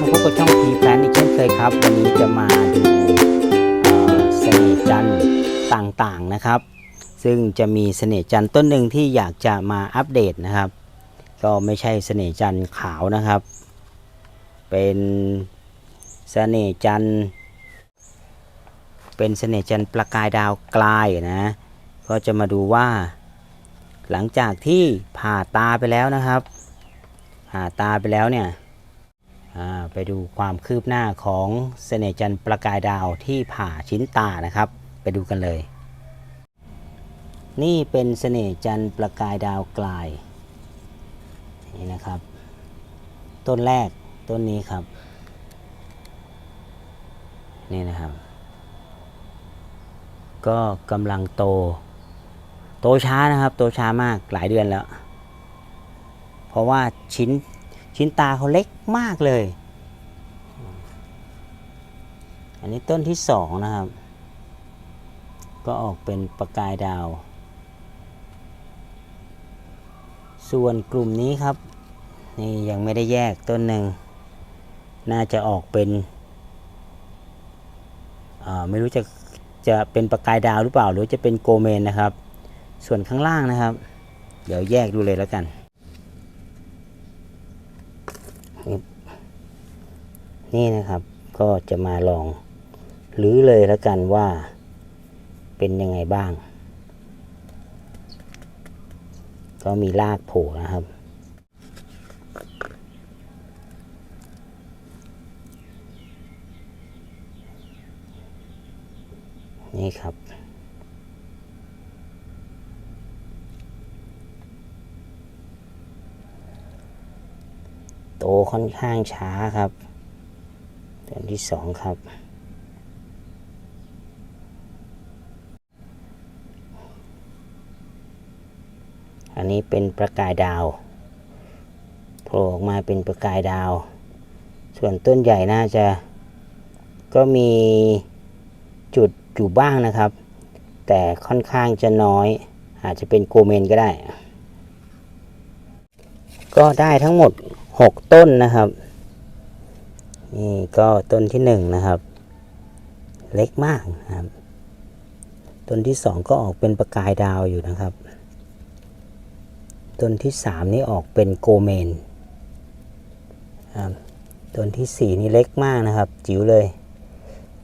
มาพบกับช่อง T Plant อีกเช่นเคยครับ วันนี้จะมาดูเสน่ห์จันทร์ต่างๆนะครับ ซึ่งจะมีเสน่ห์จันทร์ต้นหนึ่งที่อยากจะมาอัปเดตนะครับ ก็ไม่ใช่เสน่ห์จันทร์ขาวนะครับ เป็นเสน่ห์จันทร์เป็นเสน่ห์จันทร์ประกายดาวกลายนะ ก็จะมาดูว่า หลังจากที่ผ่าตาไปแล้วนะครับผ่าตาไปแล้วเนี่ย ไปดูความคืบหน้าของเสน่ห์จันทร์ประกายดาวที่ผ่าชิ้นตานะครับ ไปดูกันเลย นี่เป็นเสน่ห์จันทร์ประกายดาวกลายนี่นะครับ ต้นแรกต้นนี้ครับ นี่นะครับ ก็กำลังโต โตช้านะครับ โตช้ามากหลายเดือนแล้ว เพราะว่าชิ้น ชิ้นตาเขาเล็กมากเลย อันนี้ต้นที่สองนะครับ ก็ออกเป็นประกายดาว ส่วนกลุ่มนี้ครับ นี่ยังไม่ได้แยกต้นหนึ่ง น่าจะออกเป็นอ่าไม่รู้จะจะเป็นประกายดาวหรือเปล่า หรือจะเป็นโกเมนนะครับ ส่วนข้างล่างนะครับ เดี๋ยวแยกดูเลยแล้วกัน นี่นะครับก็จะมาลองรื้อเลยแล้วกันว่าเป็นยังไงบ้าง ก็มีรากโผล่นะครับ นี่ครับ โตค่อนข้างช้าครับต้นที่สองครับ อันนี้เป็นประกายดาวโผล่ออกมาเป็นประกายดาว ส่วนต้นใหญ่น่าจะก็มีจุดอยู่บ้างนะครับ แต่ค่อนข้างจะน้อย อาจจะเป็นโกเมนก็ได้ ก็ได้ทั้งหมด 6 ต้นนะครับนี่ก็ต้นที่1นะครับ เล็กมากนะครับ ต้นที่ 2 ก็ออกเป็นประกายดาวอยู่นะครับ ต้นที่ 3 นี่ออกเป็นโกเมนครับต้นที่ 4 นี่เล็กมากนะครับ จิ๋วเลย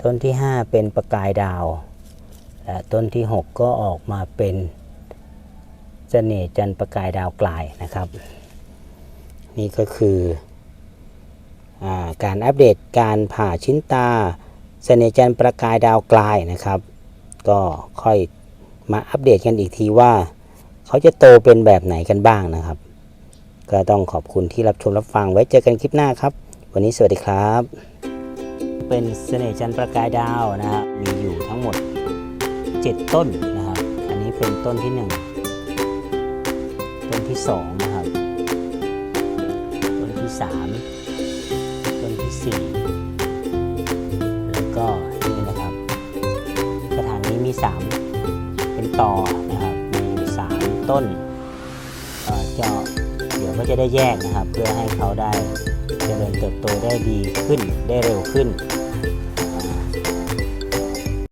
ต้นที่ 5 เป็นประกายดาว และต้นที่ 6 ก็ออกมาเป็นเสน่ห์จันประกายดาวกลายนะครับ นี่ก็คืออการอัปเดตการผ่าชิ้นตาเสน่จันประกายดาวกลายนะครับ ก็ค่อยมาอัปเดตกันอีกทีว่า เขาจะโตเป็นแบบไหนกันบ้างนะครับ ก็ต้องขอบคุณที่รับชมรับฟังไว้เจอกันคลิปหน้าครับ วันนี้สวัสดีครับ เป็นเสน่จันประกายดาวนะฮะมีอยู่ทั้งหมด 7 ต้นนะครับ อันนี้เป็นต้นที่ 1 ต้นที่ 2 นะครับ 3 ต้นที่ 4 แล้วก็นี่นะครับ กระถางนี้มี 3 เป็นต่อนะครับ มีอยู่ 3 ต้นเออจะเดี๋ยวก็จะได้แยกนะครับ เพื่อให้เขาได้เจริญเติบโตได้ดีขึ้นได้เร็วขึ้น